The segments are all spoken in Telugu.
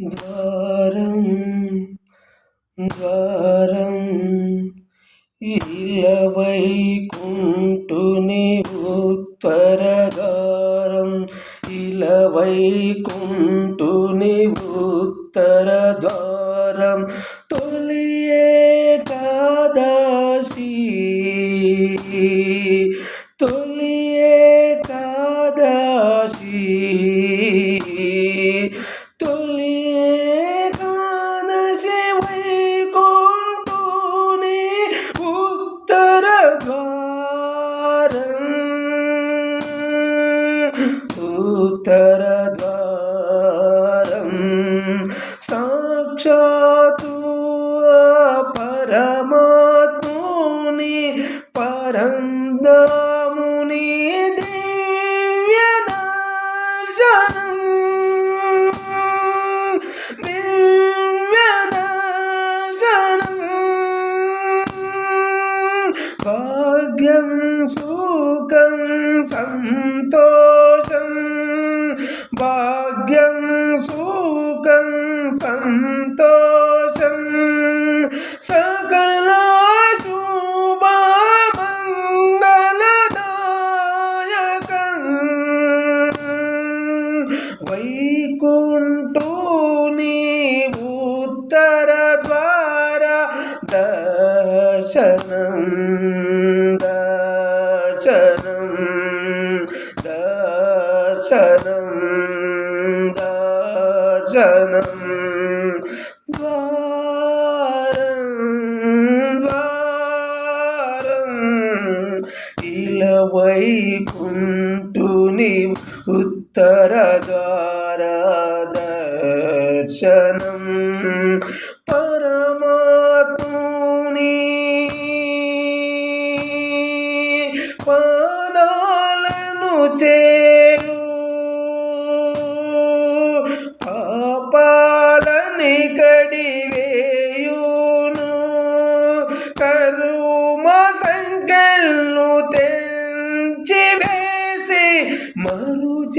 ద్వారం ద్వారం ఇలవైకుంఠుని ఉత్తరగారం ఇలవైకుంఠుని ఉత్తర ద్వారం తొలియే కాదాసి తొలియే ఏకాదశి. ఉత్తరద్వారం సాక్షాతు సాక్షాత్తు ఆ పరమాత్ముని పరందాముని దివ్య దర్శనం దివ్య దర్శనం భాగ్యం సుఖం సంతో దర్శనం దర్శనం దర్శనం. ద్వారం ద్వారం ఇలవైకుంఠుని ఉత్తర ద్వార దర్శనం.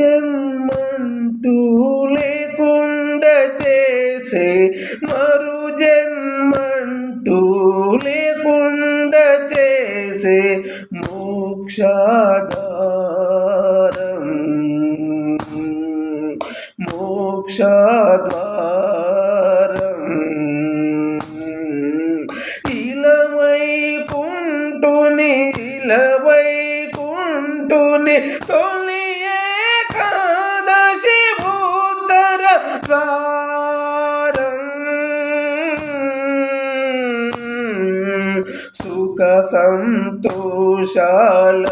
జన్మంటూ లేకుండా చేసే మరు జన్మంటూ లేకుండా చేసే మోక్షాద సుఖ సంతోషాల.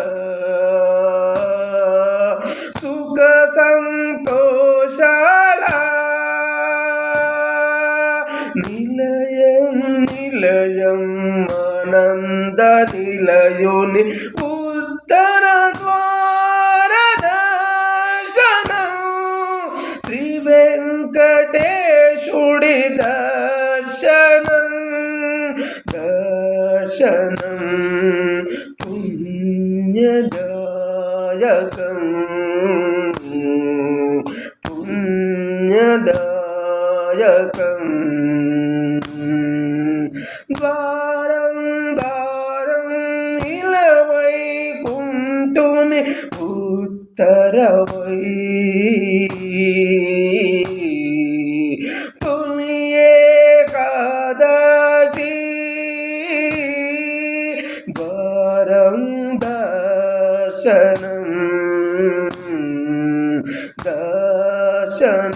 సుఖ సంతోషాల. నిలయం నిలయం ఆనంద నిలయుని ఉత్తర ద్వార దర్శనం. శ్రీ వెంకటేశుడి దర్శనం. దర్శనం పుణ్యదాయకం పుణ్యదాయకం ద్వారం ద్వారం ఇలవైకుంఠుని ఉత్తరవై తొలి దర్శనం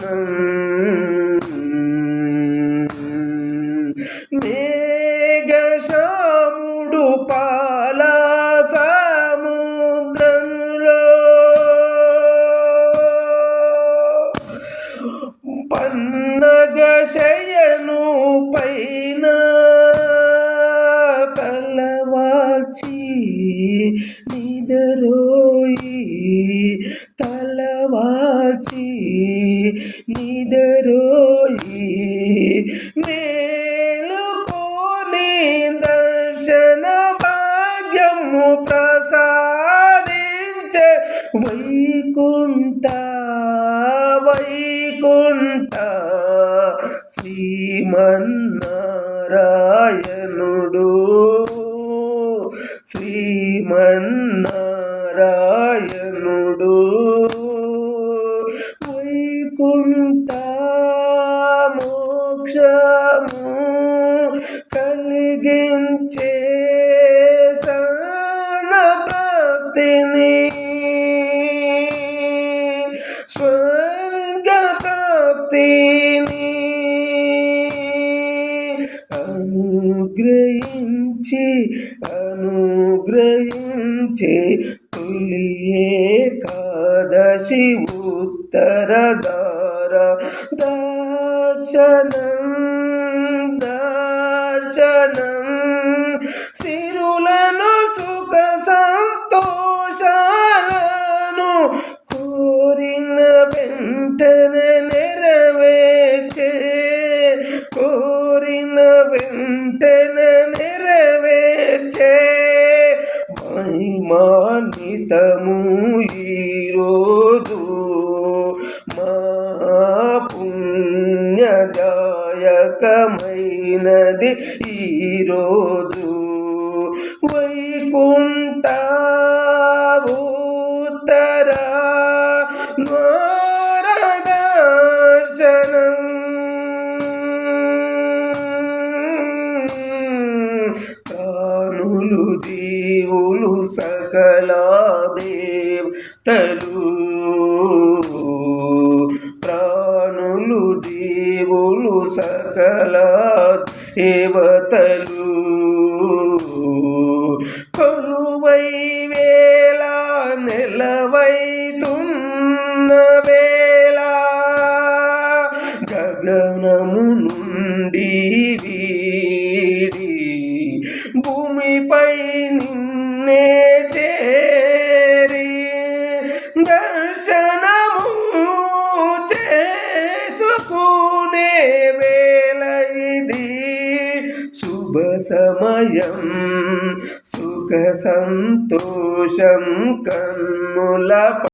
నిదరోయి తలవాల్చి నిదరోయి మేలుకోని దర్శన భాగ్యము ప్రసాదించే వైకుంఠ వైకుంఠ శ్రీమన్నారాయణుడు. నారాయణుడు. వైకుంఠ మోక్షము కలిగించే సన ప్రాప్తిని స్వర్గ ప్రాప్తిని అనుగ్రహించి అనుగ్రహించి తొలి ఏకాదశి ఉత్తరధార దర్శనం దర్శనం. సిరులను సుఖ సంతోషాలను కోరిన వెంటనే నెరవేర్చే కోరిన వెంటనే నెరవేర్చే మహిమాను జీవితము ఈరోజు మా పుణ్యదాయకమైనది ఈరోజు. వైకుంఠ ప్రాణులు జీవులు సకల దేవతలు. శుభ సమయం సుఖ సంతోషం కన్నుల